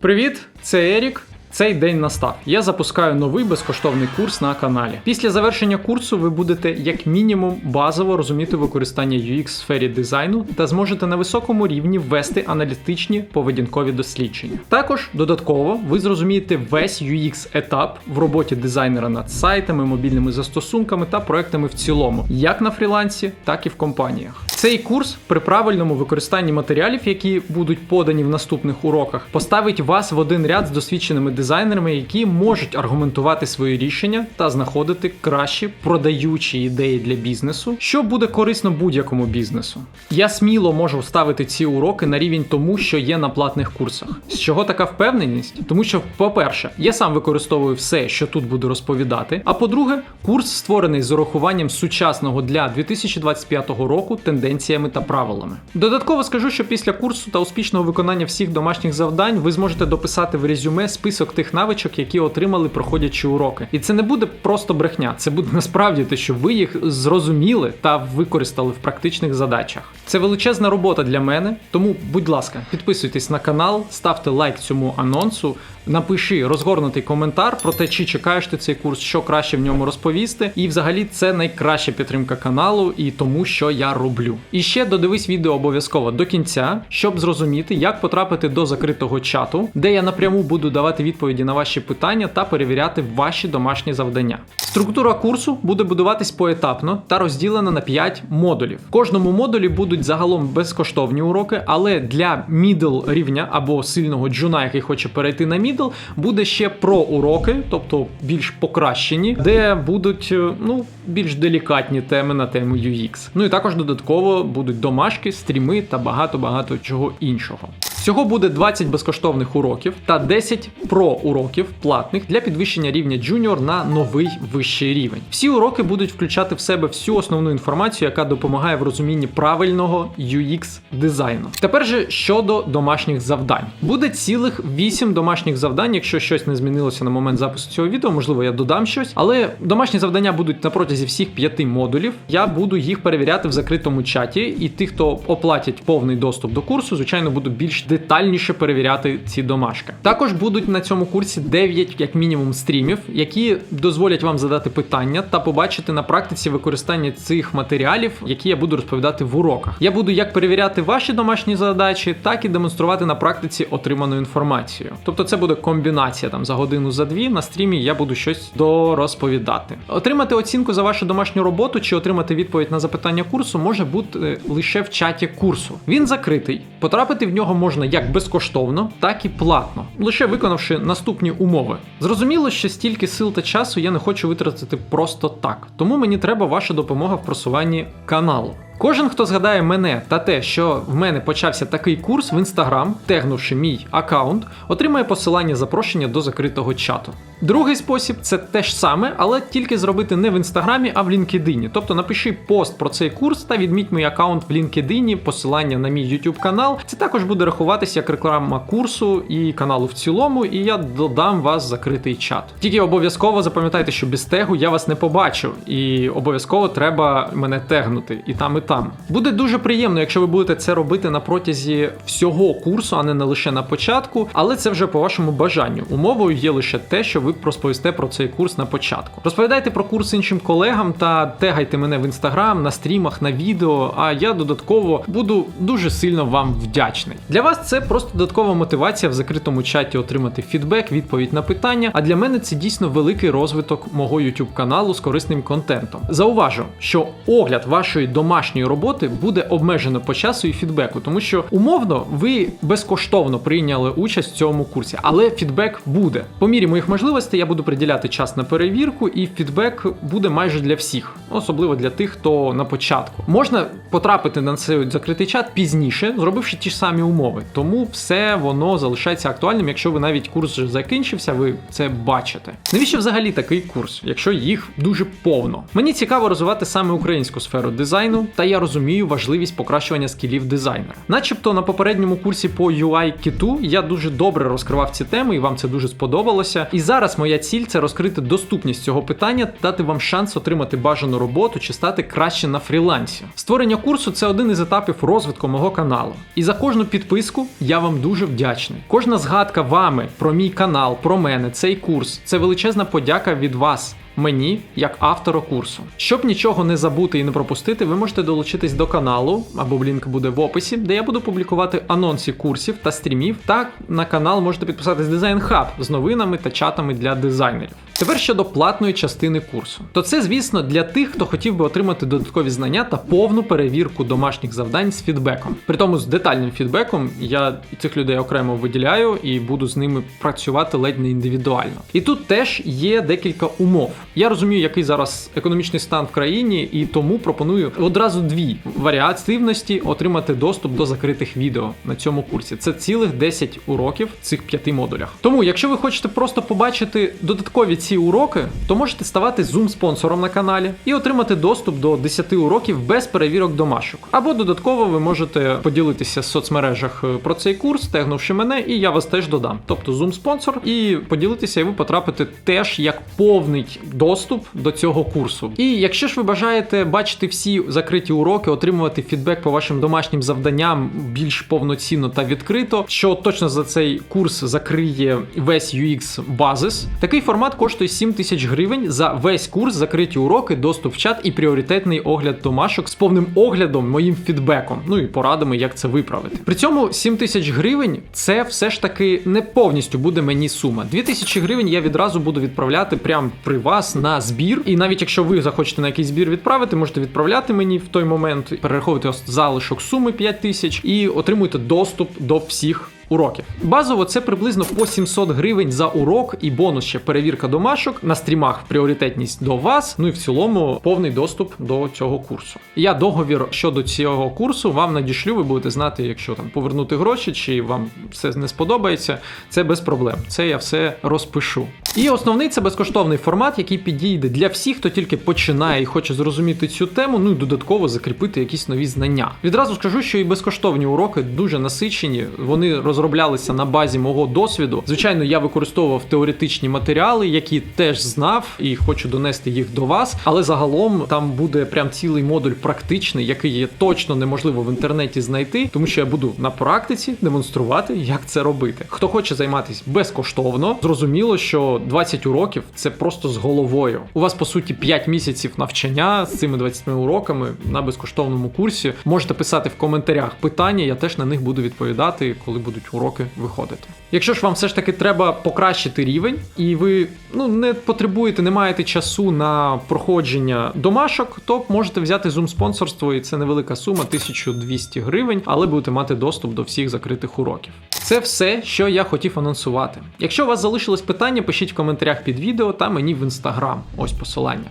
Привіт, це Ерік. Цей день настав. Я запускаю новий безкоштовний курс на каналі. Після завершення курсу ви будете як мінімум базово розуміти використання UX в сфері дизайну та зможете на високому рівні ввести аналітичні поведінкові дослідження. Також додатково ви зрозумієте весь UX етап в роботі дизайнера над сайтами, мобільними застосунками та проектами в цілому, як на фрілансі, так і в компаніях. Цей курс при правильному використанні матеріалів, які будуть подані в наступних уроках, поставить вас в один ряд з досвідченими дизайнерами, які можуть аргументувати свої рішення та знаходити кращі продаючі ідеї для бізнесу, що буде корисно будь-якому бізнесу. Я сміло можу ставити ці уроки на рівень тому, що є на платних курсах. З чого така впевненість? Тому що, по-перше, я сам використовую все, що тут буду розповідати. А по-друге, курс створений з урахуванням сучасного для 2025 року тенденціями та правилами. Додатково скажу, що після курсу та успішного виконання всіх домашніх завдань ви зможете дописати в резюме список тих навичок, які отримали проходячи уроки. І це не буде просто брехня, це буде насправді те, що ви їх зрозуміли та використали в практичних задачах. Це величезна робота для мене, тому, будь ласка, підписуйтесь на канал, ставте лайк цьому анонсу. Напиши розгорнутий коментар про те, чи чекаєш ти цей курс, що краще в ньому розповісти. І взагалі це найкраща підтримка каналу і тому, що я роблю. І ще додивись відео обов'язково до кінця, щоб зрозуміти, як потрапити до закритого чату, де я напряму буду давати відповіді на ваші питання та перевіряти ваші домашні завдання. Структура курсу буде будуватись поетапно та розділена на 5 модулів. В кожному модулі будуть загалом безкоштовні уроки, але для middle рівня або сильного джуна, який хоче перейти на middle, буде ще про уроки, тобто більш покращені, де будуть е, ну більш делікатні теми на тему UX. Ну і також додатково будуть домашки, стріми та багато багато чого іншого. Всього буде 20 безкоштовних уроків та 10 про уроків платних для підвищення рівня джуніор на новий вищий рівень. Всі уроки будуть включати в себе всю основну інформацію, яка допомагає в розумінні правильного UX дизайну. Тепер же щодо домашніх завдань. Буде цілих 8 домашніх завдань, якщо щось не змінилося на момент запису цього відео, можливо, я додам щось. Але домашні завдання будуть на протязі всіх 5 модулів. Я буду їх перевіряти в закритому чаті, і тих, хто оплатять повний доступ до курсу, звичайно, буду більш детальніше перевіряти ці домашки. Також будуть на цьому курсі 9, як мінімум, стрімів, які дозволять вам задати питання та побачити на практиці використання цих матеріалів, які я буду розповідати в уроках. Я буду як перевіряти ваші домашні задачі, так і демонструвати на практиці отриману інформацію. Тобто, це буде комбінація там за годину за дві. На стрімі я буду щось дорозповідати. Отримати оцінку за вашу домашню роботу чи отримати відповідь на запитання курсу може бути лише в чаті курсу. Він закритий. Потрапити в нього можна як безкоштовно, так і платно, лише виконавши наступні умови. Зрозуміло, що стільки сил та часу я не хочу витратити просто так, тому мені треба ваша допомога в просуванні каналу. Кожен, хто згадає мене та те, що в мене почався такий курс в інстаграм, тегнувши мій аккаунт, отримає посилання запрошення до закритого чату. Другий спосіб це те ж саме, але тільки зробити не в інстаграмі, а в LinkedIn. Тобто напиши пост про цей курс та відміть мій аккаунт в LinkedIn, посилання на мій YouTube канал. Це також буде рахуватися як реклама курсу і каналу в цілому, і я додам вас в закритий чат. Тільки обов'язково запам'ятайте, що без тегу я вас не побачу, і обов'язково треба мене тегнути і там, і там. Буде дуже приємно, якщо ви будете це робити на протязі всього курсу, а не на лише на початку, але це вже по вашому бажанню. Умовою є лише те, що ви розповісте про цей курс на початку. Розповідайте про курс іншим колегам та тегайте мене в інстаграм, на стрімах, на відео. А я додатково буду дуже сильно вам вдячний. Для вас це просто додаткова мотивація в закритому чаті отримати фідбек, відповідь на питання. А для мене це дійсно великий розвиток мого YouTube каналу з корисним контентом. Зауважу, що огляд вашої домашньої роботи буде обмежено по часу і фідбеку, тому що умовно ви безкоштовно прийняли участь в цьому курсі, але фідбек буде. По мірі моїх можливостей я буду приділяти час на перевірку, і фідбек буде майже для всіх, особливо для тих, хто на початку. Можна потрапити на цей закритий чат пізніше, зробивши ті ж самі умови. Тому все воно залишається актуальним, якщо ви навіть курс закінчився, ви це бачите. Навіщо взагалі такий курс, якщо їх дуже повно? Мені цікаво розвивати саме українську сферу дизайну та я розумію важливість покращування скілів дизайнера. Начебто на попередньому курсі по UI кіту я дуже добре розкривав ці теми, і вам це дуже сподобалося. І зараз моя ціль це розкрити доступність цього питання, дати вам шанс отримати бажану роботу чи стати краще на фрілансі. Створення курсу це один із етапів розвитку мого каналу. І за кожну підписку я вам дуже вдячний. Кожна згадка вами про мій канал, про мене, цей курс це величезна подяка від вас. Мені як автору курсу. Щоб нічого не забути і не пропустити, ви можете долучитись до каналу, або лінк буде в описі, де я буду публікувати анонси курсів та стрімів. Так на канал можете підписатись Design Hub з новинами та чатами для дизайнерів. Тепер щодо платної частини курсу, то це, звісно, для тих, хто хотів би отримати додаткові знання та повну перевірку домашніх завдань з фідбеком. При тому з детальним фідбеком я цих людей окремо виділяю і буду з ними працювати ледь не індивідуально. І тут теж є декілька умов. Я розумію, який зараз економічний стан в країні, і тому пропоную одразу дві варіативності отримати доступ до закритих відео на цьому курсі. Це цілих 10 уроків в цих п'яти модулях. Тому, якщо ви хочете просто побачити додаткові ці уроки, то можете ставати zoom спонсором на каналі і отримати доступ до 10 уроків без перевірок домашок. Або додатково ви можете поділитися в соцмережах е, про цей курс, тегнувши мене, і я вас теж додам. Тобто zoom спонсор, і поділитися, і ви потрапите теж як повний доступ до цього курсу. І якщо ж ви бажаєте бачити всі закриті уроки, отримувати фідбек по вашим домашнім завданням більш повноцінно та відкрито, що точно за цей курс закриє весь UX базис, такий формат коштує 7 тисяч гривень за весь курс, закриті уроки, доступ в чат і пріоритетний огляд домашок з повним оглядом, моїм фідбеком, ну і порадами, як це виправити. При цьому 7 тисяч гривень це все ж таки не повністю буде мені сума. 2 тисячі гривень я відразу буду відправляти прямо при вас на збір. І навіть якщо ви захочете на якийсь збір відправити, можете відправляти мені в той момент, перераховувати залишок суми 5 тисяч і отримуєте доступ до всіх. Уроків базово це приблизно по 700 гривень за урок і бонус ще перевірка домашок на стрімах пріоритетність до вас. Ну і в цілому повний доступ до цього курсу. Я договір щодо цього курсу вам надішлю. Ви будете знати, якщо там повернути гроші, чи вам все не сподобається. Це без проблем. Це я все розпишу. І основний це безкоштовний формат, який підійде для всіх, хто тільки починає і хоче зрозуміти цю тему, ну і додатково закріпити якісь нові знання. Відразу скажу, що і безкоштовні уроки дуже насичені. Вони розроблялися на базі мого досвіду. Звичайно, я використовував теоретичні матеріали, які теж знав, і хочу донести їх до вас. Але загалом там буде прям цілий модуль практичний, який є точно неможливо в інтернеті знайти, тому що я буду на практиці демонструвати, як це робити. Хто хоче займатися безкоштовно, зрозуміло, що 20 уроків це просто з головою. У вас по суті 5 місяців навчання з цими 20 уроками на безкоштовному курсі. Можете писати в коментарях питання, я теж на них буду відповідати, коли будуть уроки виходити. Якщо ж вам все ж таки треба покращити рівень, і ви ну не потребуєте, не маєте часу на проходження домашок, то можете взяти зум спонсорство, і це невелика сума 1200 гривень, але будете мати доступ до всіх закритих уроків. Це все, що я хотів анонсувати. Якщо у вас залишилось питання, пишіть в коментарях під відео та мені в інстаграм. Ось посилання.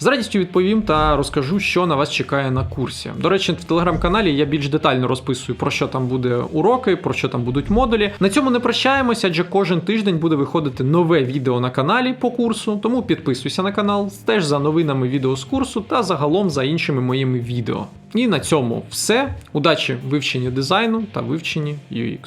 З радістю відповім та розкажу, що на вас чекає на курсі. До речі, в телеграм-каналі я більш детально розписую, про що там буде уроки, про що там будуть модулі. На цьому не прощаємося, адже кожен тиждень буде виходити нове відео на каналі по курсу. Тому підписуйся на канал, стеж за новинами відео з курсу та загалом за іншими моїми відео. І на цьому все. Удачі в дизайну та вивченні UX.